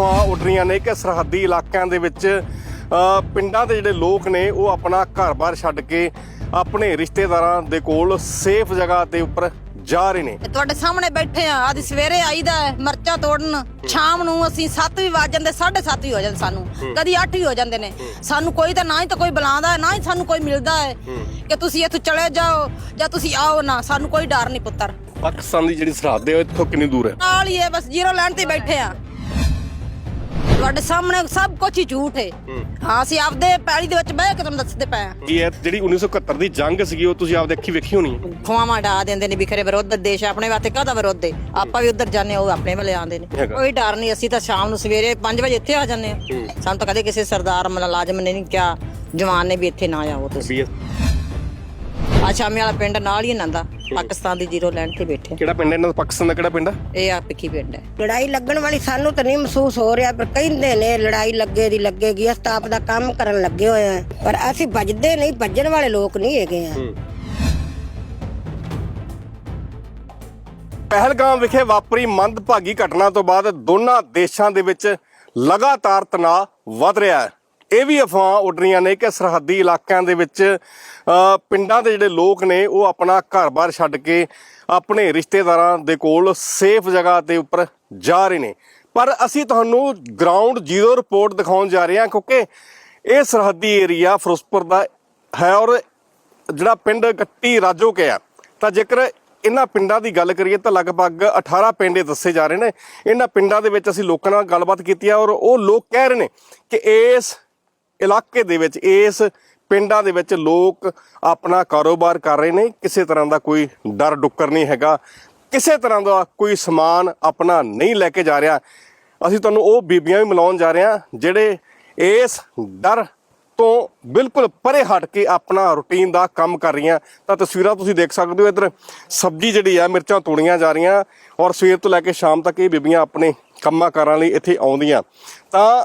ਅਫਵਾਹਾਂ ਉੱਡ ਰਹੀਆਂ ਨੇ ਕਿ ਸਰਹੱਦੀ ਇਲਾਕਿਆਂ ਦੇ ਵਿੱਚ ਪਿੰਡਾਂ ਦੇ ਜਿਹੜੇ ਲੋਕ ਨੇ ਉਹ ਆਪਣਾ ਘਰ-ਬਾਰ ਛੱਡ ਕੇ ਆਪਣੇ ਰਿਸ਼ਤੇਦਾਰਾਂ ਦੇ ਕੋਲ ਸੇਫ ਜਗ੍ਹਾ ਦੇ ਉੱਪਰ ਜਾ ਰਹੇ ਨੇ। ਤੇ ਤੁਹਾਡੇ ਸਾਹਮਣੇ ਬੈਠੇ ਆ ਅੱਜ ਸਵੇਰੇ ਆਈਦਾ ਹੈ, ਮਿਰਚਾਂ ਤੋੜਨ। ਸ਼ਾਮ ਨੂੰ ਅਸੀਂ 7 ਵੀ ਵੱਜ ਜਾਂਦੇ 7:30 ਵੀ ਹੋ ਜਾਂਦੇ ਸਾਨੂੰ। ਕਦੀ 8 ਵੀ ਹੋ ਜਾਂਦੇ ਨੇ। ਸਾਨੂੰ ਕੋਈ ਤਾਂ ਨਾ ਹੀ ਤਾਂ ਕੋਈ ਬੁਲਾਉਂਦਾ ਹੈ ਨਾ ਹੀ ਸਾਨੂੰ ਕੋਈ ਮਿਲਦਾ ਹੈ ਕਿ ਤੁਸੀਂ ਇੱਥੋਂ ਚਲੇ ਜਾਓ ਜਾਂ ਤੁਸੀਂ ਆਓ ਨਾ। ਸਾਨੂੰ ਕੋਈ ਡਰ ਨਹੀਂ ਪੁੱਤਰ। ਪਾਕਿਸਤਾਨ ਦੀ ਜਿਹੜੀ ਸਰਹੱਦ ਹੈ ਉਹ ਇੱਥੋਂ ਕਿੰਨੀ ਦੂਰ ਹੈ? ਨਾਲ ਹੀ ਹੈ ਬਸ ਜ਼ੀਰੋ ਲਾਈਨ ਤੇ ਬੈਠੇ ਆ। ਤੁਹਾਡੇ ਸਾਹਮਣੇ ਸਭ ਕੁਝ ਹੀ ਝੂਠ ਹੈ। ਹਾਂ ਅਸੀਂ ਆਪਦੇ ਪੈਲੀ ਦੇ ਵਿੱਚ ਬਹਿ ਕੇ ਤੁਹਾਨੂੰ ਦੱਸਦੇ ਪਏ ਆ ਕੀ ਹੈ ਜਿਹੜੀ 1971 ਦੀ ਜੰਗ ਸੀਗੀ ਉਹ ਤੁਸੀਂ ਆਪਦੇ ਅੱਖੀ ਵੇਖੀ ਹੋਣੀ ਹੈ? ਖਵਾਵਾਂ ਡਾ ਦਿੰਦੇ ਨੇ ਵਿਖਰੇ ਵਿਰੋਧ ਦੇਸ਼ ਆਪਣੇ ਵਾਸਤੇ ਕਾਹਦਾ ਵਿਰੋਧ ਹੈ ਆਪਾਂ ਵੀ ਉੱਧਰ ਜਾਂਦੇ ਉਹ ਆਪਣੇ ਵੱਲੇ ਆਉਂਦੇ ਨੇ। ਹੈਗਾ। ਕੋਈ ਡਰ ਨਹੀਂ ਅਸੀਂ ਤਾਂ ਸ਼ਾਮ ਨੂੰ ਸਵੇਰੇ 5 ਵਜੇ ਇੱਥੇ ਆ ਜਾਂਦੇ ਹਾਂ। ਸਾਨੂੰ ਤਾਂ ਕਦੇ ਕਿਸੇ ਸਰਦਾਰ ਮੁਲਾਜ਼ਮ ਨੇ ਨਹੀਂ ਕਿਹਾ ਜਵਾਨ ਨੇ ਵੀ ਇੱਥੇ ਨਾ ਆਓ ਤੁਸੀਂ। ਵੀ ਇਹ ਆ ਸ਼ਾਮੇ ਵਾਲਾ ਪਿੰਡ ਨਾਲ ਹੀ ਨੰਦਾ ਪਾਕਿਸਤਾਨ ਦੀ ਜ਼ੀਰੋ ਲਾਈਨ ਤੇ ਬੈਠੇ। ਕਿਹੜਾ ਪਿੰਡ ਹੈ ਇਹਨਾਂ ਦਾ? ਪਾਕਿਸਤਾਨ ਦਾ ਕਿਹੜਾ ਪਿੰਡ ਹੈ? ਇਹ ਆ ਪਿੱਖੀ ਪਿੰਡ ਹੈ। ਲੜਾਈ ਲੱਗਣ ਵਾਲੀ ਸਾਨੂੰ ਤਾਂ ਨਹੀਂ ਮਹਿਸੂਸ ਹੋ ਰਿਹਾ ਪਰ ਕਹਿੰਦੇ ਨੇ ਲੜਾਈ ਲੱਗੇ ਦੀ ਲੱਗੇਗੀ ਅਸੀਂ ਤਾਂ ਆਪ ਦਾ ਕੰਮ ਕਰਨ ਲੱਗੇ ਹੋਏ ਆ ਪਰ ਅਸੀਂ ਭੱਜਦੇ ਨਹੀਂ ਭੱਜਣ ਵਾਲੇ ਲੋਕ ਨਹੀਂ ਹੈਗੇ ਆ। ਪਹਿਲਗਾਮ ਵਿਖੇ ਵਾਪਰੀ ਮੰਦਭਾਗੀ ਘਟਨਾ ਤੋਂ ਬਾਅਦ ਦੋਨਾਂ ਦੇਸ਼ਾਂ ਦੇ ਵਿੱਚ ਲਗਾਤਾਰ ਤਣਾਅ ਵਧ ਰਿਹਾ ਹੈ। ਇਹ ਵੀ ਅਫਵਾਹਾਂ ਉੱਡ ਰਹੀਆਂ ਨੇ ਕਿ ਸਰਹੱਦੀ ਇਲਾਕਿਆਂ ਦੇ ਵਿੱਚ ਪਿੰਡਾਂ ਦੇ ਜਿਹੜੇ ਲੋਕ ਨੇ, ਉਹ ਆਪਣਾ ਘਰ-ਬਾਰ ਛੱਡ ਕੇ ਆਪਣੇ ਰਿਸ਼ਤੇਦਾਰਾਂ ਦੇ ਕੋਲ ਸੇਫ ਜਗ੍ਹਾ ਦੇ ਉੱਪਰ ਜਾ ਰਹੇ ਨੇ। ਪਰ ਅਸੀਂ ਤੁਹਾਨੂੰ ਗਰਾਊਂਡ ਜ਼ੀਰੋ ਰਿਪੋਰਟ ਦਿਖਾਉਣ ਜਾ ਰਹੇ ਹਾਂ ਕਿਉਂਕਿ ਇਹ ਸਰਹੱਦੀ ਏਰੀਆ ਫਿਰੋਜ਼ਪੁਰ ਦਾ ਹੈ ਔਰ ਜਿਹੜਾ ਪਿੰਡ ਕੱਟੀ ਰਾਜੋ ਕੇ ਆ। ਤਾਂ ਜੇਕਰ ਇਹਨਾਂ ਪਿੰਡਾਂ ਦੀ ਗੱਲ ਕਰੀਏ ਤਾਂ ਲਗਭਗ 18 ਪਿੰਡ ਇਹ ਦੱਸੇ ਜਾ ਰਹੇ ਨੇ। ਇਹਨਾਂ ਪਿੰਡਾਂ ਦੇ ਵਿੱਚ ਅਸੀਂ ਲੋਕਾਂ ਨਾਲ ਗੱਲਬਾਤ ਕੀਤੀ ਹੈ ਔਰ ਉਹ ਲੋਕ ਕਹਿ ਰਹੇ ਨੇ ਕਿ ਇਸ ਇਲਾਕੇ ਦੇ ਵਿੱਚ, ਇਸ ਪਿੰਡਾਂ ਦੇ ਵਿੱਚ ਲੋਕ ਆਪਣਾ ਕਾਰੋਬਾਰ ਕਰ ਰਹੇ ਨੇ। ਕਿਸੇ ਤਰ੍ਹਾਂ ਦਾ ਕੋਈ ਡਰ ਡੁੱਕਰ ਨਹੀਂ ਹੈਗਾ। ਕਿਸੇ ਤਰ੍ਹਾਂ ਦਾ ਕੋਈ ਸਮਾਨ ਆਪਣਾ ਨਹੀਂ ਲੈ ਕੇ ਜਾ ਰਿਹਾ। ਅਸੀਂ ਤੁਹਾਨੂੰ ਉਹ ਬੀਬੀਆਂ ਵੀ ਮਿਲਾਉਣ ਜਾ ਰਹੇ ਹਾਂ, ਜਿਹੜੇ ਇਸ ਡਰ ਤੋਂ ਬਿਲਕੁਲ ਪਰੇ ਹਟ ਕੇ ਆਪਣਾ ਰੁਟੀਨ ਦਾ ਕੰਮ ਕਰ ਰਹੀਆਂ। ਤਾਂ ਤਸਵੀਰਾਂ ਤੁਸੀਂ ਦੇਖ ਸਕਦੇ ਹੋ, ਇੱਧਰ ਸਬਜ਼ੀ ਜਿਹੜੀ ਆ, ਮਿਰਚਾਂ ਤੋੜੀਆਂ ਜਾ ਰਹੀਆਂ ਔਰ ਸਵੇਰ ਤੋਂ ਲੈ ਕੇ ਸ਼ਾਮ ਤੱਕ ਇਹ ਬੀਬੀਆਂ ਆਪਣੇ ਕੰਮਾਂ ਕਾਰਾਂ ਲਈ ਇੱਥੇ ਆਉਂਦੀਆਂ। ਤਾਂ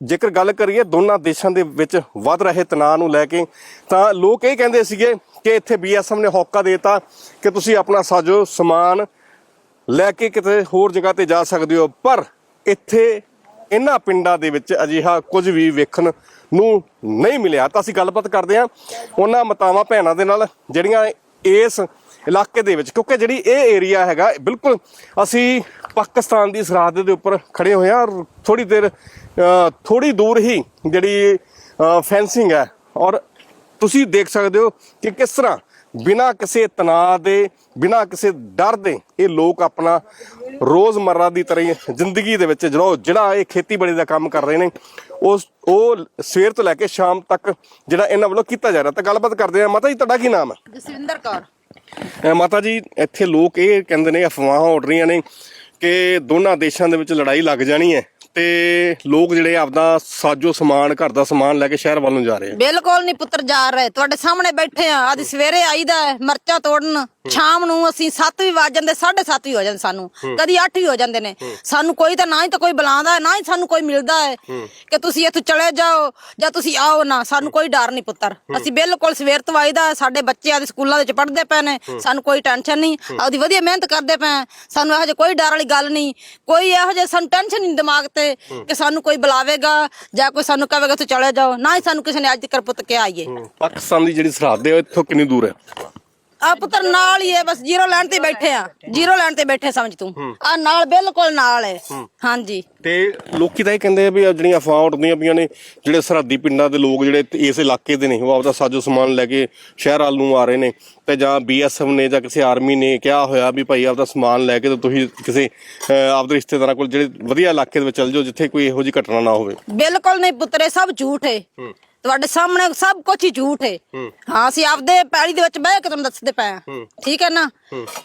ਜੇਕਰ ਗੱਲ ਕਰੀਏ ਦੋਨਾਂ ਦੇਸ਼ਾਂ ਦੇ ਵਿੱਚ ਵੱਧ ਰਹੇ ਤਣਾਅ ਨੂੰ ਲੈ ਕੇ, ਤਾਂ ਲੋਕ ਇਹ ਕਹਿੰਦੇ ਸੀਗੇ ਕਿ ਇੱਥੇ ਬੀਐਸਐਫ ਨੇ ਹੌਕਾ ਦੇਤਾ ਕਿ ਤੁਸੀਂ ਆਪਣਾ ਸਾਜੋ ਸਮਾਨ ਲੈ ਕੇ ਕਿਤੇ ਹੋਰ ਜਗ੍ਹਾ ਤੇ ਜਾ ਸਕਦੇ ਹੋ। ਪਰ ਇੱਥੇ ਇਹਨਾਂ ਪਿੰਡਾਂ ਦੇ ਵਿੱਚ ਅਜਿਹਾ ਕੁਝ ਵੀ ਵੇਖਣ ਨੂੰ ਨਹੀਂ ਮਿਲਿਆ। ਤਾਂ ਅਸੀਂ ਗੱਲਬਾਤ ਕਰਦੇ ਹਾਂ ਉਹਨਾਂ ਮਤਾਵਾਂ ਭੈਣਾਂ ਦੇ ਨਾਲ ਜਿਹੜੀਆਂ ਇਸ ਇਲਾਕੇ ਦੇ ਵਿੱਚ, ਕਿਉਂਕਿ ਜਿਹੜੀ ਇਹ ਏਰੀਆ ਹੈਗਾ ਬਿਲਕੁਲ ਅਸੀਂ ਪਾਕਿਸਤਾਨ ਦੀ ਸਰਹੱਦ ਦੇ ਉੱਪਰ ਖੜੇ ਹੋਏ ਹਾਂ ਔਰ ਥੋੜੀ ਦੇਰ ਥੋੜੀ ਦੂਰ ਹੀ ਜਿਹੜੀ ਫੈਂਸਿੰਗ ਹੈ। ਔਰ ਤੁਸੀਂ ਦੇਖ ਸਕਦੇ ਹੋ ਕਿ ਕਿਸ ਤਰ੍ਹਾਂ ਬਿਨਾਂ ਕਿਸੇ ਤਣਾਅ ਦੇ ਬਿਨਾਂ ਕਿਸੇ ਡਰ ਦੇ ਇਹ ਲੋਕ ਆਪਣਾ ਰੋਜ਼ਮਰਰਾ ਦੀ ਤਰ੍ਹਾਂ ਹੀ ਜ਼ਿੰਦਗੀ ਦੇ ਵਿੱਚ ਜਿਹੜਾ ਜਿਹੜਾ ਇਹ ਖੇਤੀਬਾੜੀ ਦਾ ਕੰਮ ਕਰ ਰਹੇ ਨੇ ਉਸ ਉਹ ਸਵੇਰ ਤੋਂ ਲੈ ਕੇ ਸ਼ਾਮ ਤੱਕ ਜਿਹੜਾ ਇਹਨਾਂ ਵੱਲੋਂ ਕੀਤਾ ਜਾ ਰਿਹਾ। ਤਾਂ ਗੱਲਬਾਤ ਕਰਦੇ ਆ ਮਾਤਾ ਜੀ ਤੁਹਾਡਾ ਕੀ ਨਾਮ ਹੈ? ਜਸਵਿੰਦਰ ਕੌਰ। ਮਾਤਾ ਜੀ ਇੱਥੇ ਲੋਕ ਇਹ ਕਹਿੰਦੇ ਨੇ ਅਫਵਾਹਾਂ ਉੱਡ ਰਹੀਆਂ ਨੇ ਕਿ ਦੋਨਾਂ ਦੇਸ਼ਾਂ ਦੇ ਵਿੱਚ ਲੜਾਈ ਲੱਗ ਜਾਣੀ ਹੈ। ਤੇ ਲੋਕ ਜਿਹੜੇ ਆਪਦਾ ਸਾਜੋ ਸਮਾਨ ਘਰ ਦਾ ਸਮਾਨ ਲੈ ਕੇ ਸ਼ਹਿਰ ਵੱਲ ਨੂੰ ਜਾ ਰਹੇ ਆ। ਬਿਲਕੁਲ ਨਹੀਂ ਪੁੱਤਰ ਜਾ ਰਹੇ। ਤੁਹਾਡੇ ਸਾਹਮਣੇ ਬੈਠੇ ਆ। ਅੱਜ ਸਵੇਰੇ ਆਈਦਾ ਹੈ, ਮਿਰਚਾਂ ਤੋੜਨ। ਸ਼ਾਮ ਨੂੰ ਅਸੀਂ 7 ਵੀ ਵੱਜ ਜਾਂਦੇ 7:30 ਵੀ ਹੋ ਜਾਂਦੇ ਸਾਨੂੰ। ਕਦੀ 8 ਵੀ ਹੋ ਜਾਂਦੇ ਨੇ। ਸਾਨੂੰ ਕੋਈ ਤਾਂ ਨਾ ਹੀ ਤਾਂ ਕੋਈ ਬੁਲਾਉਂਦਾ ਨਾ ਹੀ ਸਾਨੂੰ ਕੋਈ ਮਿਲਦਾ ਹੈ ਕਿ ਤੁਸੀਂ ਇੱਥੋਂ ਚਲੇ ਜਾਓ ਜਾਂ ਤੁਸੀਂ ਆਓ ਨਾ। ਸਾਨੂੰ ਕੋਈ ਡਰ ਨਹੀਂ ਪੁੱਤਰ। ਅਸੀਂ ਬਿਲਕੁਲ ਸਵੇਰ ਤੋਂ ਆਈਦਾ ਸਾਡੇ ਬੱਚੇ ਆਦੇ ਸਕੂਲਾਂ ਦੇ ਵਿੱਚ ਪੜ੍ਹਦੇ ਪਏ ਨੇ। ਸਾਨੂੰ ਕੋਈ ਟੈਨਸ਼ਨ ਨਹੀਂ। ਆਪਦੀ ਵਧੀਆ ਮਿਹਨਤ ਕਰਦੇ ਪਏ। ਸਾਨੂੰ ਇਹੋ ਜਿਹੀ ਕੋਈ ਡਰ ਵਾਲੀ ਗੱਲ ਨਹੀਂ। ਕੋਈ ਇਹੋ ਜਿਹੀ ਸਾਨੂੰ ਟੈਨਸ਼ਨ ਨਹੀਂ ਦਿਮਾਗ ਤੇ। ਕਿ ਸਾਨੂੰ ਕੋਈ ਬੁਲਾਵੇਗਾ ਜਾਂ ਕੋਈ ਸਾਨੂੰ ਕਹੇਗਾ ਤੂੰ ਚਲੇ ਜਾਓ ਨਾ ਹੀ ਸਾਨੂੰ ਕਿਸੇ ਨੇ ਅੱਜ ਤੱਕ ਪੁੱਤ ਕਿਹਾ ਆਈਏ। ਪਾਕਿਸਤਾਨ ਦੀ ਜਿਹੜੀ ਸਰਹੱਦ ਹੈ ਉਹ ਇੱਥੋਂ ਕਿੰਨੀ ਦੂਰ ਹੈ? ਆ ਪੁੱਤਰ ਨਾਲ ਹੀ ਹੈ ਬਸ ਜ਼ੀਰੋ ਲਾਈਨ ਤੇ ਬੈਠੇ ਆ। ਜ਼ੀਰੋ ਲਾਈਨ ਤੇ ਬੈਠੇ ਸਮਝ ਤੂੰ। ਆ ਨਾਲ ਬਿਲਕੁਲ ਨਾਲ ਹੈ। ਹਾਂਜੀ। ਤੇ ਲੋਕੀ ਤਾਂ ਇਹ ਕਹਿੰਦੇ ਆ ਵੀ ਆਹ ਜਿਹੜੀਆਂ ਅਫਵਾਹਾਂ ਉੱਡਦੀਆਂ ਪਈਆਂ ਨੇ ਜਿਹੜੇ ਸਰਹੱਦੀ ਪਿੰਡਾਂ ਦੇ ਲੋਕ ਜਿਹੜੇ ਇਸ ਇਲਾਕੇ ਦੇ ਨੇ ਉਹ ਆਪਦਾ ਸਾਜੋ ਸਮਾਨ ਲੈ ਕੇ ਸ਼ਹਿਰ ਵੱਲ ਨੂੰ ਆ ਰਹੇ ਨੇ। ਤੇ ਜਾਂ ਬੀਐਸਐਫ ਨੇ ਜਾਂ ਕਿਸੇ ਆਰਮੀ ਨੇ ਕਿਹਾ ਹੋਇਆ ਵੀ ਭਾਈ ਆਪਦਾ ਸਮਾਨ ਲੈ ਕੇ ਤੇ ਤੁਸੀਂ ਕਿਸੇ ਅਹ, ਆਪਦੇ ਰਿਸ਼ਤੇਦਾਰਾਂ ਕੋਲ ਜਿਹੜੇ ਵਧੀਆ ਇਲਾਕੇ ਦੇ ਵਿੱਚ ਚਲ ਜਾਓ ਜਿੱਥੇ ਕੋਈ ਇਹੋ ਜਿਹੀ ਘਟਨਾ ਨਾ ਹੋਵੇ। ਬਿਲਕੁਲ ਨਹੀਂ ਪੁੱਤਰ ਸਭ ਝੂਠ ਹੈ। ਤੁਹਾਡੇ ਸਾਹਮਣੇ ਸਭ ਕੁਝ ਹੀ ਝੂਠ ਹੈ। ਹਾਂ ਅਸੀਂ ਆਪਦੇ ਪੈਲੀ ਦੇ ਵਿੱਚ ਬਹਿ ਕੇ ਤੁਹਾਨੂੰ ਦੱਸਦੇ ਪਏ ਆ। ਠੀਕ ਹੈ ਨਾ?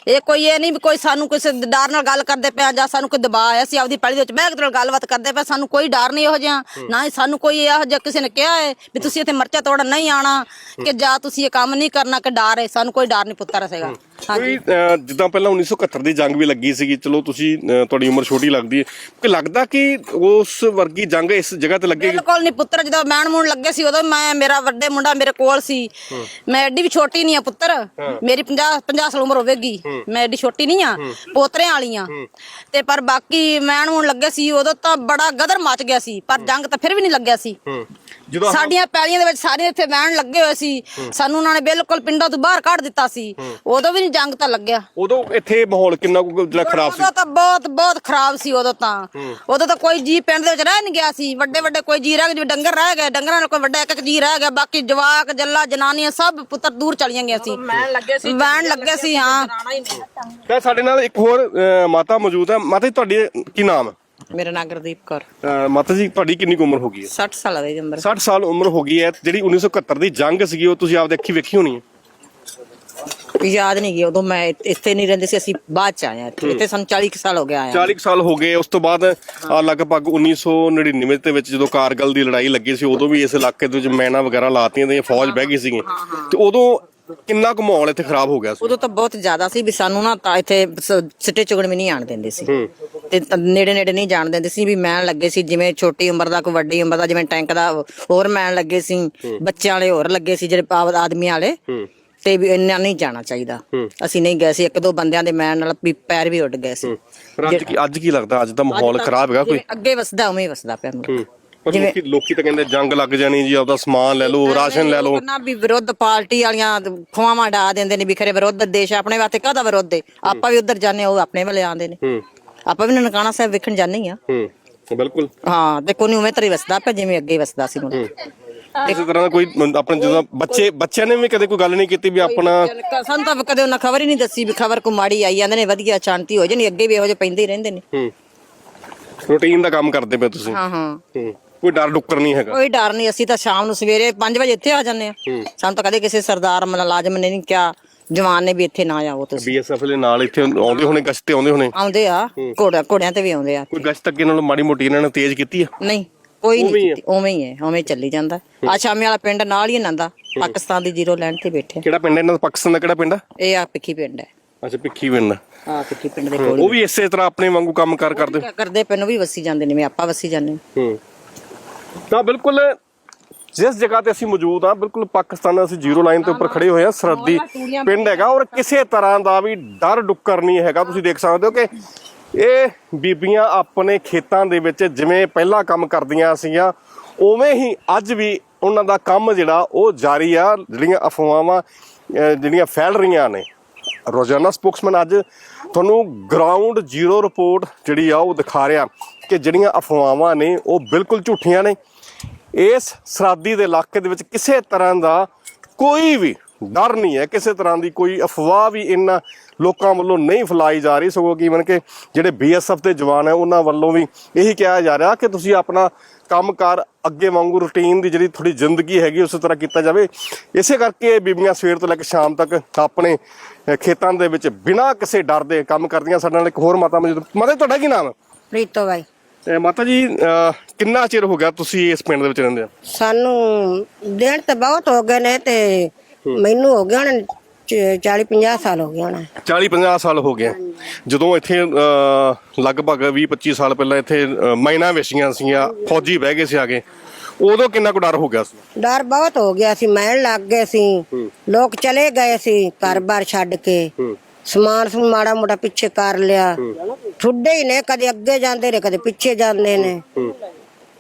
ਇਹ ਕੋਈ ਇਹ ਨਹੀਂ ਵੀ ਕੋਈ ਸਾਨੂੰ ਕਿਸੇ ਡਰ ਨਾਲ ਗੱਲ ਕਰਦੇ ਪਏ ਆ ਜਾਂ ਸਾਨੂੰ ਕੋਈ ਦਬਾਅ ਹੈ ਅਸੀਂ ਆਪਦੀ ਪੈਲੀ ਦੇ ਵਿੱਚ ਬਹਿ ਕੇ ਤੁਹਾਡੇ ਨਾਲ ਗੱਲਬਾਤ ਕਰਦੇ ਪਏ ਸਾਨੂੰ ਕੋਈ ਡਰ ਨਹੀਂ ਇਹੋ ਜਿਹਾ। ਨਾ ਹੀ ਸਾਨੂੰ ਕੋਈ ਇਹੋ ਜਿਹਾ ਕਿਸੇ ਨੇ ਕਿਹਾ ਹੈ ਵੀ ਤੁਸੀਂ ਇੱਥੇ ਮਰਚਾ ਤੋੜਨ ਨਹੀਂ ਆਣਾ ਕਿ ਜਾਂ ਤੁਸੀਂ ਇਹ ਕੰਮ ਨਹੀਂ ਕਰਨਾ ਕਿ ਡਰ ਹੈ ਸਾਨੂੰ ਕੋਈ ਡਰ ਨਹੀਂ ਪੁੱਤਰ ਹੈਗਾ। ਕੋਈ ਅਹ, ਜਿੱਦਾਂ ਪਹਿਲਾਂ 1971 ਦੀ ਜੰਗ ਵੀ ਲੱਗੀ ਸੀਗੀ ਚਲੋ ਤੁਸੀਂ ਅਹ, ਤੁਹਾਡੀ ਉਮਰ ਛੋਟੀ ਲੱਗਦੀ ਹੈ। ਕਿ ਲੱਗਦਾ ਕਿ ਉਸ ਵਰਗੀ ਜੰਗ ਇਸ ਜਗ੍ਹਾ ਤੇ ਲੱਗੇਗੀ ਬਿਲਕੁਲ ਨਹੀਂ ਪੁੱਤਰ ਜਦੋਂ ਮੈਣ ਮੂਣ ਲੱਗੇ ਸੀ ਉਦੋਂ ਮੈਂ ਮੇਰਾ ਵੱਡੇ ਮੁੰਡਾ ਮੇਰੇ ਕੋਲ ਸੀ। ਮੈਂ ਐਡੀ ਵੀ ਛੋਟੀ ਨਹੀਂ ਆ ਪੁੱਤਰ। ਮੇਰੀ 50 50 ਸਾਲ ਉਮਰ ਹੋਵੇਗੀ। ਮੈਂ ਐਡੀ ਛੋਟੀ ਨਹੀਂ ਆ ਪੋਤਰਿਆਂ ਵਾਲੀ ਆ ਤੇ ਪਰ ਬਾਕੀ ਮੈਣ ਮੂਣ ਲੱਗੇ ਸੀ ਉਦੋਂ ਤਾਂ ਬੜਾ ਗਦਰ ਮਚ ਗਿਆ ਸੀ। ਪਰ ਜੰਗ ਤਾਂ ਫਿਰ ਵੀ ਨਹੀਂ ਲੱਗਿਆ ਸੀ। ਜਦੋਂ ਸਾਡੀਆਂ ਪੈਲੀਆਂ ਦੇ ਵਿੱਚ ਸਾਰੇ ਇੱਥੇ ਵਹਿਣ ਲੱਗੇ ਹੋਏ ਸੀ। ਸਾਨੂੰ ਉਹਨਾਂ ਨੇ ਬਿਲਕੁਲ ਪਿੰਡਾਂ ਤੋਂ ਬਾਹਰ ਕੱਢ ਦਿੱਤਾ ਸੀ। ਉਦੋਂ ਵੀ ਜੰਗ ਤਾਂ ਲੱਗਿਆ। ਉਦੋਂ ਇੱਥੇ ਮਾਹੌਲ ਕਿੰਨਾ ਕੁ ਜਿਹੜਾ ਖਰਾਬ ਸੀ? ਉਦੋਂ ਤਾਂ ਬਹੁਤ ਬਹੁਤ ਖਰਾਬ ਸੀ ਉਦੋਂ ਤਾਂ। ਉਦੋਂ ਤਾਂ ਕੋਈ ਜੀ ਪਿੰਡ ਦੇ ਵਿੱਚ ਰਹਿ ਨਹੀਂ ਗਿਆ ਸੀ। ਵੱਡੇ ਵੱਡੇ ਕੋਈ ਜੀ ਰਹਿ ਗਏ ਡੰਗਰ ਰਹਿ ਗਏ ਡੰਗਰਾਂ ਨਾਲ ਕੋਈ ਵੱਡਾ ਇੱਕ ਇੱਕ ਜੀ ਰਹਿ ਗਿਆ। ਬਾਕੀ ਜਵਾਕ ਜੱਲਾ ਜਨਾਨੀਆਂ ਸਭ ਪੁੱਤਰ ਦੂਰ ਚਲੀਆਂ ਗਈਆਂ ਸੀ। ਵੈਣ ਲੱਗੇ ਸੀ ਵੈਣ ਲੱਗੇ ਸੀ ਹਾਂ। ਤਾਂ ਸਾਡੇ ਨਾਲ ਇੱਕ ਹੋਰ ਅਹ, ਮਾਤਾ ਮੌਜੂਦ ਹੈ। ਮਾਤਾ ਜੀ ਤੁਹਾਡੀ ਕੀ ਨਾਮ ਹੈ? ਮੇਰਾ ਨਾਂ ਗੁਰਦੀਪ ਕੌਰ। ਅਹ, ਮਾਤਾ ਜੀ ਤੁਹਾਡੀ ਕਿੰਨੀ ਕੁ ਉਮਰ ਹੋ ਗਈ ਹੈ? 60 ਸਾਲ ਦੀ ਉਮਰ। 60 ਸਾਲ ਉਮਰ ਹੋ ਗਈ ਹੈ। ਜਿਹੜੀ 1971 ਦੀ ਜੰਗ ਸੀਗੀ ਉਹ ਤੁਸੀਂ ਆਪਦੇ ਅੱਖੀ ਵੇਖੀ ਹੋਣੀ ਹੈ? ਯਾਦ ਨਹੀਂ ਗਈ ਉਦੋਂ ਮੈਂ ਇੱਥੇ ਨਹੀਂ ਰਹਿੰਦੇ ਸੀ ਅਸੀਂ ਬਾਅਦ ਚ ਆਏ ਹਾਂ ਇੱਥੇ। ਇੱਥੇ ਸਾਨੂੰ 40 ਕੁ ਸਾਲ ਹੋ ਗਿਆ ਆਇਆ 40 ਕੁ ਸਾਲ ਹੋ ਗਏ ਉਸ ਤੋਂ ਬਾਅਦ ਲਗਭਗ 1999 ਦੇ ਵਿੱਚ ਜਦੋਂ ਕਾਰਗਲ ਦੀ ਲੜਾਈ ਲੱਗੀ ਸੀ ਉਦੋਂ ਵੀ ਇਸ ਇਲਾਕੇ ਦੇ ਵਿੱਚ ਮੈਨਾ ਵਗੈਰਾ ਲਾਤੀਆਂ ਤੇ ਫੌਜ ਬਹਿ ਗਈ ਸੀਗੀ ਤੇ ਉਦੋਂ ਕਿੰਨਾ ਕੁ ਮਾਹੌਲ ਇੱਥੇ ਖਰਾਬ ਹੋ ਗਿਆ ਸੀ? ਉਦੋਂ ਤਾਂ ਬਹੁਤ ਜ਼ਿਆਦਾ ਸੀ ਵੀ ਸਾਨੂੰ ਨਾ ਤਾਂ ਇੱਥੇ ਸ- ਸਿੱਟੇ ਚੁਗਣ ਵੀ ਨਹੀਂ ਆਣ ਦਿੰਦੇ ਸੀ। ਤੇ ਤਾਂ ਨੇੜੇ ਨੇੜੇ ਨਹੀਂ ਜਾਣ ਦਿੰਦੇ ਸੀ ਵੀ ਮੈਨ ਲੱਗੇ ਸੀ ਜਿਵੇਂ ਛੋਟੀ ਉਮਰ ਦਾ ਕੋਈ ਵੱਡੀ ਉਮਰ ਦਾ ਜਿਵੇਂ ਟੈਂਕ ਦਾ ਹੋਰ ਮੈਨ ਲੱਗੇ ਸੀ ਬੱਚਿਆਂ ਵਾਲੇ ਹੋਰ ਲੱਗੇ ਸੀ ਜਿਹੜੇ ਪਾਵ ਆਦਮੀਆਂ ਵਾਲੇ। ਤੇ ਵੀ ਇੰਨਾ ਨਹੀਂ ਜਾਣਾ ਚਾਹੀਦਾ। ਅਸੀਂ ਨਹੀਂ ਗਏ ਸੀ ਇੱਕ ਦੋ ਬੰਦਿਆਂ ਦੇ ਮੈਨ ਨਾਲ ਵੀ ਪੈਰ ਵੀ ਉੱਡ ਗਏ ਸੀ। ਪਰ ਅੱਜ ਕੀ ਅੱਜ ਕੀ ਲੱਗਦਾ? ਅੱਜ ਦਾ ਮਾਹੌਲ ਖਰਾਬ ਹੈਗਾ ਕੋਈ? ਅੱਗੇ ਵਸਦਾ ਉਵੇਂ ਵਸਦਾ ਪਿਆ ਮੁਲਕ। ਪਰ ਲੋਕੀ ਲੋਕੀ ਤਾਂ ਕਹਿੰਦੇ ਜੰਗ ਲੱਗ ਜਾਣੀ ਜੀ ਆਪਦਾ ਸਮਾਨ ਲੈ ਲਓ ਰਾਸ਼ਨ ਲੈ ਲਓ। ਨਾ ਵੀ ਵਿਰੋਧ ਪਾਰਟੀ ਵਾਲੀਆਂ ਖਵਾਵਾਂ ਡਾ ਦਿੰਦੇ ਨੇ ਵੀ ਖਰੇ ਵਿਰੋਧ ਦੇਸ਼ ਆਪਣੇ ਵਾਸਤੇ ਕਾਹਦਾ ਵਿਰੋਧ ਹੈ। ਆਪਾਂ ਵੀ ਉਧਰ ਜਾਂਦੇ ਉਹ ਆਪਣੇ ਵਾਲੇ ਆਉਂਦੇ ਨੇ। ਆਪਾਂ ਵੀ ਨਨਕਾਣਾ ਸਾਹਿਬ ਵੇਖਣ ਜਾਂਦੇ ਹੀ ਆ ਬਿਲਕੁਲ। ਹਾਂ ਤੇ ਕੋਈ ਉਵੇਂ ਤਰੀ ਵਸਦਾ ਪਿਆ ਜਿਵੇਂ ਅੱਗੇ ਵਸਦਾ ਸੀ ਮੁੰਡਾ ਇਸੇ ਤਰ੍ਹਾਂ ਦਾ ਕੋਈ ਆਪਣੇ ਜਦੋਂ ਬੱਚੇ ਬੱਚਿਆਂ ਨੇ ਵੀ ਕਦੇ ਕੋਈ ਗੱਲ ਨਹੀਂ ਕੀਤੀ ਵੀ ਆਪਣਾ ਸਾਨੂੰ ਤਾਂ ਕਦੇ ਉਹਨਾਂ ਖਬਰ ਹੀ ਨਹੀਂ ਦੱਸੀ ਵੀ ਖਬਰ ਕੋ ਮਾੜੀ ਆਈ ਜਾਂਦੇ ਨੇ ਵਧੀਆ ਸ਼ਾਂਤੀ ਹੋ ਜਾਣੀ ਅੱਗੇ ਵੀ ਇਹੋ ਜਿਹੇ ਪੈਂਦੇ ਹੀ ਰਹਿੰਦੇ ਨੇ। ਹੂੰ। ਰੂਟੀਨ ਦਾ ਕੰਮ ਕਰਦੇ ਪਏ ਤੁਸੀਂ। ਹਾਂ ਹਾਂ। ਹੂੰ। ਕੋਈ ਡਰ ਡੁੱਕਰ ਨਹੀਂ ਹੈਗਾ। ਕੋਈ ਡਰ ਨਹੀਂ ਅਸੀਂ ਤਾਂ ਸ਼ਾਮ ਨੂੰ ਸਵੇਰੇ 5 ਵਜੇ ਇੱਥੇ ਆ ਜਾਂਦੇ ਆ ਸਾਨੂੰ ਤਾਂ ਕਦੇ ਕਿਸੇ ਸਰਦਾਰ ਮੁਲਾਜ਼ਮ ਨੇ ਨਹੀਂ ਕਿਹਾ ਜਵਾਨ ਨੇ ਵੀ ਇੱਥੇ ਨਾ ਆਓ ਤੁਸੀਂ। ਬੀਐਸਐਫ ਦੇ ਨਾਲ ਇੱਥੇ ਆਉਂਦੇ ਹੋਣੇ ਗਸ਼ਤ ਤੇ ਆਉਂਦੇ ਹੋਣੇ। ਆਉਂਦੇ ਆ ਘੋੜਾ ਘੋੜਿਆਂ ਤੇ ਵੀ ਆਉਂਦੇ ਆ ਕੋਈ ਗਸ਼ਤ ਅੱਗੇ ਨਾਲੋਂ ਮਾੜੀ ਮੋਟੀ ਇਹਨਾਂ ਨੇ ਤੇਜ਼ ਕੀਤੀ ਆ? ਨਹੀਂ। ਕੋਈ ਉਵੇਂ ਹੀ ਨਹੀਂ ਕੀਤੀ ਉਵੇਂ ਹੀ ਹੈ ਉਵੇਂ ਚੱਲੀ ਜਾਂਦਾ। ਆ ਸ਼ਾਮੇ ਵਾਲਾ ਪਿੰਡ ਨਾਲ ਹੀ ਨੰਦਾ ਪਾਕਿਸਤਾਨ ਦੀ ਜ਼ੀਰੋ ਲਾਈਨ ਤੇ ਬੈਠੇ ਕਿਹੜਾ ਪਿੰਡ ਹੈ ਇਹਨਾਂ ਦਾ? ਪਾਕਿਸਤਾਨ ਦਾ ਕਿਹੜਾ ਪਿੰਡ ਆ? ਇਹ ਆ ਪਿੱਖੀ ਪਿੰਡ ਹੈ। ਅੱਛਾ ਭਿੱਖੀ ਪਿੰਡ। ਆ ਪਿੱਖੀ ਪਿੰਡ ਦੇ ਕੋਲ ਉਹ ਵੀ ਇਸੇ ਤਰ੍ਹਾਂ ਆਪਣੇ ਵਾਂਗੂ ਕੰਮ ਕਾਰ ਕਰਦੇ ਕਿਆ ਕਰਦੇ ਪੈਨ ਵੀ ਵਸੀ ਜਾਂਦੇ ਨੇ ਮੈਂ ਆਪਾਂ ਵਸੀ ਜਾਂਦੇ ਨੇ। ਹੂੰ। ਤਾਂ ਬਿਲਕੁਲ ਜਿਸ ਜਗ੍ਹਾ ਤੇ ਅਸੀਂ ਮੌਜੂਦ ਆ ਬਿਲਕੁਲ ਪਾਕਿਸਤਾਨ ਅਸੀਂ ਜ਼ੀਰੋ ਲਾਈਨ ਤੇ ਉੱਪਰ ਖੜੇ ਹੋਏ ਆ ਸਰਹੱਦੀ ਪਿੰਡ ਹੈਗਾ। ਔਰ ਕਿਸੇ ਤਰ੍ਹਾਂ ਦਾ ਵੀ ਡਰ ਡੁੱਕਰ ਨਹੀਂ ਹੈਗਾ। ਤੁਸੀਂ ਦੇਖ ਸਕਦੇ ਹੋ ਕਿ ਇਹ ਬੀਬੀਆਂ ਆਪਣੇ ਖੇਤਾਂ ਦੇ ਵਿੱਚ ਜਿਵੇਂ ਪਹਿਲਾਂ ਕੰਮ ਕਰਦੀਆਂ ਸੀਗੀਆਂ, ਉਵੇਂ ਹੀ ਅੱਜ ਵੀ ਉਹਨਾਂ ਦਾ ਕੰਮ ਜਿਹੜਾ ਉਹ ਜਾਰੀ ਆ, ਜਿਹੜੀਆਂ ਅਫਵਾਹਾਂ ਜਿਹੜੀਆਂ ਫੈਲ ਰਹੀਆਂ ਨੇ। ਰੋਜ਼ਾਨਾ ਸਪੋਕਸਮੈਨ ਅੱਜ ਤੁਹਾਨੂੰ ਗਰਾਊਂਡ ਜ਼ੀਰੋ ਰਿਪੋਰਟ ਜਿਹੜੀ ਆ ਉਹ ਦਿਖਾ ਰਿਹਾ ਕਿ ਜਿਹੜੀਆਂ ਅਫਵਾਹਾਂ ਨੇ ਉਹ ਬਿਲਕੁਲ ਝੂਠੀਆਂ ਨੇ। ਇਸ ਸਰਹੱਦੀ ਦੇ ਇਲਾਕੇ ਦੇ ਵਿੱਚ ਕਿਸੇ ਤਰ੍ਹਾਂ ਦਾ ਕੋਈ ਵੀ ਡਰ ਨਹੀਂ ਹੈ, ਕਿਸੇ ਤਰ੍ਹਾਂ ਦੀ ਕੋਈ ਅਫਵਾਹ ਵੀ ਇਹਨਾਂ ਲੋਕਾਂ ਵੱਲੋਂ ਨਹੀਂ ਫੈਲਾਈ ਜਾ ਰਹੀ ਸਗੋਂ ਕਿ ਇਵਨ ਕਿ ਜਿਹੜੇ ਬੀਐਸਐਫ ਦੇ ਜਵਾਨ ਹੈ ਉਹਨਾਂ ਵੱਲੋਂ ਵੀ ਇਹੀ ਕਿਹਾ ਜਾ ਰਿਹਾ ਕਿ ਤੁਸੀਂ ਆਪਣਾ ਕੰਮਕਾਰ ਅੱਗੇ ਵਾਂਗੂ ਰੁਟੀਨ ਦੀ ਜਿਹੜੀ ਥੋੜੀ ਜ਼ਿੰਦਗੀ ਹੈਗੀ ਉਸੇ ਤਰ੍ਹਾਂ ਕੀਤਾ ਜਾਵੇ। ਇਸੇ ਕਰਕੇ ਬੀਬੀਆਂ ਸਵੇਰ ਤੋਂ ਲੈ ਕੇ ਸ਼ਾਮ ਤੱਕ ਆਪਣੇ ਖੇਤਾਂ ਦੇ ਵਿੱਚ ਬਿਨਾਂ ਕਿਸੇ ਡਰ ਦੇ ਕੰਮ ਕਰਦੀਆਂ। ਸਾਡੇ ਨਾਲ ਇੱਕ ਹੋਰ ਮਾਤਾ ਮੌਜੂਦ ਮਾਤਾ ਜੀ, ਤੁਹਾਡਾ ਕੀ ਨਾਮ ਹੈ? ਪ੍ਰੀਤੋ ਬਾਈ। ਅਹ, ਮਾਤਾ ਜੀ ਅਹ, ਕਿੰਨਾ ਚਿਰ ਹੋ ਗਿਆ ਤੁਸੀਂ ਇਸ ਪਿੰਡ ਦੇ ਵਿੱਚ ਰਹਿੰਦੇ ਆ ਸਾਨੂੰ ਦਿਨ ਤਾਂ ਬਹੁਤ ਹੋ ਗਏ ਨੇ ਤੇ ਮੈਨੂੰ ਹੋ ਗਿਆ ਹੁਣ 40 50 ਸਾਲ ਹੋ ਗਏ ਹੁਣ। 40 50 ਸਾਲ ਹੋ ਗਏ। ਜਦੋਂ ਇੱਥੇ ਅਹ, ਲਗਭਗ 20 25 ਸਾਲ ਪਹਿਲਾਂ ਇੱਥੇ ਅਹ, ਮਾਈਨਾਂ ਵੇਚੀਆਂ ਸੀਗੀਆਂ ਫੌਜੀ ਬਹਿ ਗਏ ਸੀ ਆ ਕੇ। ਉਦੋਂ ਕਿੰਨਾ ਕੁ ਡਰ ਹੋ ਗਿਆ ਸੀ? ਡਰ ਬਹੁਤ ਹੋ ਗਿਆ ਸੀ ਮੈਣ ਲੱਗ ਗਏ ਸੀ। ਲੋਕ ਚਲੇ ਗਏ ਸੀ ਘਰ-ਬਾਰ ਛੱਡ ਕੇ। ਸਮਾਨ ਸਮੂਨ ਮਾੜਾ ਮੋਟਾ ਪਿੱਛੇ ਕਰ ਲਿਆ। ਠੁੱਡੇ ਹੀ ਨੇ ਕਦੇ ਅੱਗੇ ਜਾਂਦੇ ਨੇ ਕਦੇ ਪਿੱਛੇ ਜਾਂਦੇ ਨੇ।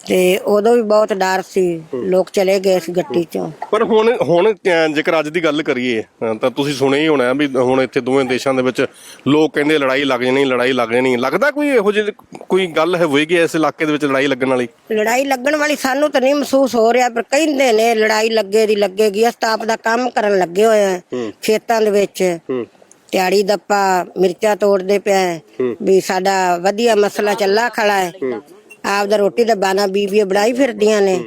ਤੇ ਉਦੋਂ ਵੀ ਬਹੁਤ ਡਰ ਸੀ ਲੋਕ ਚਲੇ ਗਏ ਸੀ ਗੱਡੀ ਚੋਂ। ਪਰ ਹੁਣ ਹੁਣ ਅਹ, ਜੇਕਰ ਅੱਜ ਦੀ ਗੱਲ ਕਰੀਏ ਅਹ, ਤਾਂ ਤੁਸੀਂ ਸੁਣਿਆ ਹੀ ਹੋਣਾ ਵੀ ਹੁਣ ਇੱਥੇ ਦੋਵੇਂ ਦੇਸ਼ਾਂ ਦੇ ਵਿੱਚ ਲੋਕ ਕਹਿੰਦੇ ਲੜਾਈ ਲੱਗ ਜਾਣੀ ਲੜਾਈ ਲੱਗ ਜਾਣੀ। ਲੱਗਦਾ ਕੋਈ ਇਹੋ ਜਿਹੀ ਕੋਈ ਗੱਲ ਹੈ ਹੋਏਗੀ ਇਸ ਇਲਾਕੇ ਦੇ ਵਿੱਚ ਲੜਾਈ ਲੱਗਣ ਵਾਲੀ? ਲੜਾਈ ਲੱਗਣ ਵਾਲੀ ਸਾਨੂੰ ਤਾਂ ਨਹੀਂ ਮਹਿਸੂਸ ਹੋ ਰਿਹਾ ਪਰ ਕਹਿੰਦੇ ਨੇ ਲੜਾਈ ਲੱਗੇ ਦੀ ਲੱਗੇਗੀ। ਅਸੀਂ ਤਾਂ ਆਪਦਾ ਕੰਮ ਕਰਨ ਲੱਗੇ ਹੋਏ ਆ ਖੇਤਾਂ ਦੇ ਵਿੱਚ। ਤਿਆੜੀ ਦੱਪਾ ਮਿਰਚਾਂ ਤੋੜਦੇ ਪਿਆ ਵੀ ਸਾਡਾ ਵਧੀਆ ਮਸਲਾ ਚੱਲਾ ਖੜਾ ਹੈ। ਆਪਦਾ ਰੋਟੀ ਦਾ ਬਾਨਾ ਬੀਬੀਆਂ ਬਣਾਈ ਫਿਰਦੀਆਂ ਨੇ।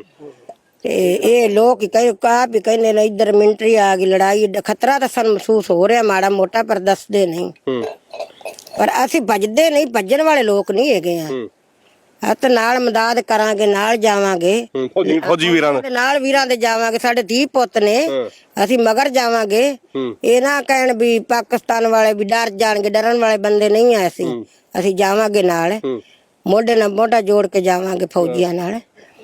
ਤੇ ਇਹ ਲੋਕ ਕਹੇ ਕਾ ਵੀ ਕਹਿੰਦੇ ਨੇ ਇੱਧਰ ਮਿੰਟਰੀ ਆ ਗਈ ਲੜਾਈ ਦਾ ਖਤਰਾ ਤਾਂ ਸਾਨੂੰ ਮਹਿਸੂਸ ਹੋ ਰਿਹਾ ਮਾੜਾ ਮੋਟਾ ਪਰ ਦੱਸਦੇ ਨਹੀਂ। ਪਰ ਅਸੀਂ ਭੱਜਦੇ ਨਹੀਂ ਭੱਜਣ ਵਾਲੇ ਲੋਕ ਨਹੀਂ ਹੈਗੇ ਆ। ਹੱਥ ਨਾਲ ਮਦਦ ਕਰਾਂਗੇ ਨਾਲ ਜਾਵਾਂਗੇ। ਫੌਜੀ ਫੌਜੀ ਵੀਰਾਂ ਦੇ ਨਾਲ ਵੀਰਾਂ ਦੇ ਜਾਵਾਂਗੇ ਸਾਡੇ ਧੀ ਪੁੱਤ ਨੇ। ਅਸੀਂ ਮਗਰ ਜਾਵਾਂਗੇ। ਇਹ ਨਾ ਕਹਿਣ ਵੀ ਪਾਕਿਸਤਾਨ ਵਾਲੇ ਵੀ ਡਰ ਜਾਣਗੇ ਡਰਨ ਵਾਲੇ ਬੰਦੇ ਨਹੀਂ ਆ ਅਸੀਂ। ਅਸੀਂ ਜਾਵਾਂਗੇ ਨਾਲ। ਮੋਢੇ ਨਾਲ ਮੋਢਾ ਜੋੜ ਕੇ ਜਾਵਾਂਗੇ ਫੌਜੀਆਂ ਨਾਲ।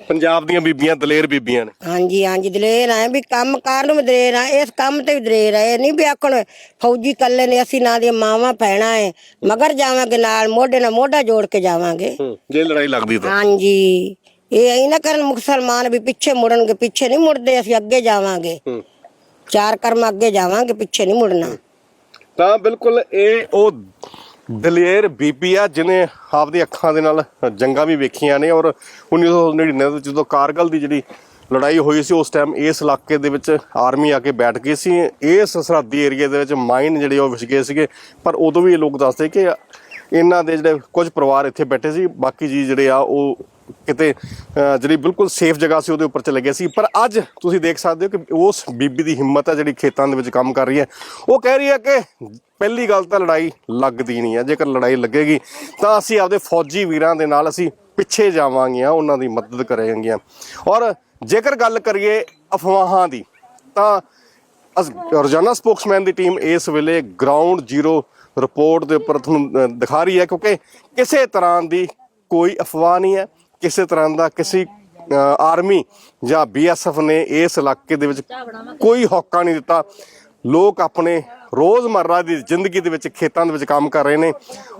ਪੰਜਾਬ ਦੀਆਂ ਬੀਬੀਆਂ ਦਲੇਰ ਬੀਬੀਆਂ ਨੇ। ਹਾਂਜੀ ਹਾਂਜੀ ਦਲੇਰ ਆ ਵੀ ਕੰਮ ਕਾਰ ਨੂੰ ਵੀ ਦਲੇਰ ਆ ਇਸ ਕੰਮ ਤੇ ਵੀ ਦਲੇਰ ਆ ਇਹ ਨਹੀਂ ਵੀ ਆਖਣ ਫੌਜੀ ਕੱਲੇ ਨੇ ਅਸੀਂ ਨਾ ਦੀਆਂ ਮਾਵਾਂ ਭੈਣਾਂ ਐ। ਮਗਰ ਜਾਵਾਂਗੇ ਨਾਲ ਮੋਢੇ ਨਾਲ ਮੋਢਾ ਜੋੜ ਕੇ ਜਾਵਾਂਗੇ। ਹੂੰ, ਜੇ ਲੜਾਈ ਲੱਗਦੀ ਤਾਂ। ਹਾਂਜੀ। ਇਹ ਐਂ ਨਾ ਕਰਨ ਮੁਸਲਮਾਨ ਵੀ ਪਿੱਛੇ ਮੁੜਨਗੇ ਪਿੱਛੇ ਨਹੀਂ ਮੁੜਦੇ ਅਸੀਂ ਅੱਗੇ ਜਾਵਾਂਗੇ। ਹੂੰ। ਚਾਰ ਕਰਮ ਅੱਗੇ ਜਾਵਾਂਗੇ ਪਿੱਛੇ ਨਹੀਂ ਮੁੜਨਾ। ਤਾਂ ਬਿਲਕੁਲ ਇਹ ਉਹ ਦਲੇਰ ਬੀਬੀ ਆ ਜਿਨੇ ਆਪਦੀ ਅੱਖਾਂ ਦੇ ਨਾਲ ਜੰਗਾਂ ਵੀ ਵੇਖੀਆਂ ਨੇ ਔਰ 1999 ਵਿੱਚ ਜਦੋਂ ਕਾਰਗਲ ਦੀ ਜਿਹੜੀ ਲੜਾਈ ਹੋਈ ਸੀ, ਉਸ ਟਾਈਮ ਇਸ ਇਲਾਕੇ ਦੇ ਵਿੱਚ ਆਰਮੀ ਆ ਕੇ ਬੈਠ ਗਈ ਸੀ। ਇਸ ਸਰਹੱਦੀ ਏਰੀਆ ਦੇ ਵਿੱਚ ਮਾਈਨ ਜਿਹੜੇ ਉਹ ਵਿਛ ਗਏ ਸੀਗੇ। ਪਰ ਉਦੋਂ ਵੀ ਇਹ ਲੋਕ ਦੱਸਦੇ ਕਿ ਇਹਨਾਂ ਦੇ ਜਿਹੜੇ ਕੁਝ ਪਰਿਵਾਰ ਇੱਥੇ ਬੈਠੇ ਸੀ, ਬਾਕੀ ਜੀ ਜਿਹੜੇ ਆ, ਉਹ ਕਿਤੇ ਜਿਹੜੀ ਬਿਲਕੁਲ ਸੇਫ ਜਗ੍ਹਾ ਸੀ ਉਹਦੇ ਉੱਪਰ ਚਲੇ ਗਏ ਸੀ। ਪਰ ਅੱਜ ਤੁਸੀਂ ਦੇਖ ਸਕਦੇ ਹੋ ਕਿ ਉਸ ਬੀਬੀ ਦੀ ਹਿੰਮਤ ਹੈ, ਜਿਹੜੀ ਖੇਤਾਂ ਦੇ ਵਿੱਚ ਕੰਮ ਕਰ ਰਹੀ ਹੈ। ਉਹ ਕਹਿ ਰਹੀ ਹੈ ਕਿ ਪਹਿਲੀ ਗੱਲ ਤਾਂ ਲੜਾਈ ਲੱਗਦੀ ਨਹੀਂ ਹੈ। ਜੇਕਰ ਲੜਾਈ ਲੱਗੇਗੀ, ਤਾਂ ਅਸੀਂ ਆਪਦੇ ਫੌਜੀ ਵੀਰਾਂ ਦੇ ਨਾਲ ਅਸੀਂ ਪਿੱਛੇ ਜਾਵਾਂਗੇ ਉਹਨਾਂ ਦੀ ਮਦਦ ਕਰਾਂਗੇ ਔਰ ਜੇਕਰ ਗੱਲ ਕਰੀਏ ਅਫਵਾਹਾਂ ਦੀ, ਤਾਂ ਅਸ- ਰੋਜ਼ਾਨਾ ਸਪੋਕਸਮੈਨ ਦੀ ਟੀਮ ਇਸ ਵੇਲੇ ਗਰਾਊਂਡ ਜ਼ੀਰੋ ਰਿਪੋਰਟ ਦੇ ਉੱਪਰ ਤੁਹਾਨੂੰ ਦਿਖਾ ਰਹੀ ਹੈ, ਕਿਉਂਕਿ ਕਿਸੇ ਤਰ੍ਹਾਂ ਦੀ ਕੋਈ ਅਫਵਾਹ ਨਹੀਂ ਹੈ। ਕਿਸੇ ਤਰ੍ਹਾਂ ਦਾ ਕਿਸੇ ਆਰਮੀ ਜਾਂ ਬੀਐਸਐਫ ਨੇ ਇਸ ਇਲਾਕੇ ਦੇ ਵਿੱਚ ਕੋਈ ਹੌਕਾ ਨਹੀਂ ਦਿੱਤਾ। ਲੋਕ ਆਪਣੇ ਰੋਜ਼ਮਰਰਾ ਦੀ ਜ਼ਿੰਦਗੀ ਦੇ ਵਿੱਚ ਖੇਤਾਂ ਦੇ ਵਿੱਚ ਕੰਮ ਕਰ ਰਹੇ ਨੇ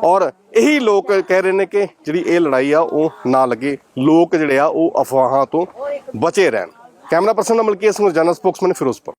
ਔਰ ਇਹੀ ਲੋਕ ਕਹਿ ਰਹੇ ਨੇ ਕਿ ਜਿਹੜੀ ਇਹ ਲੜਾਈ ਆ, ਉਹ ਨਾ ਲੱਗੇ। ਲੋਕ ਜਿਹੜੇ ਆ, ਉਹ ਅਫਵਾਹਾਂ ਤੋਂ ਬਚੇ ਰਹਿਣ। ਕੈਮਰਾ ਪਰਸਨ ਅਮਲਕੀਰ ਸਿੰਘ ਰੋਜ਼ਾਨਾ ਸਪੋਕਸਮੈਨ ਫਿਰੋਜ਼ਪੁਰ।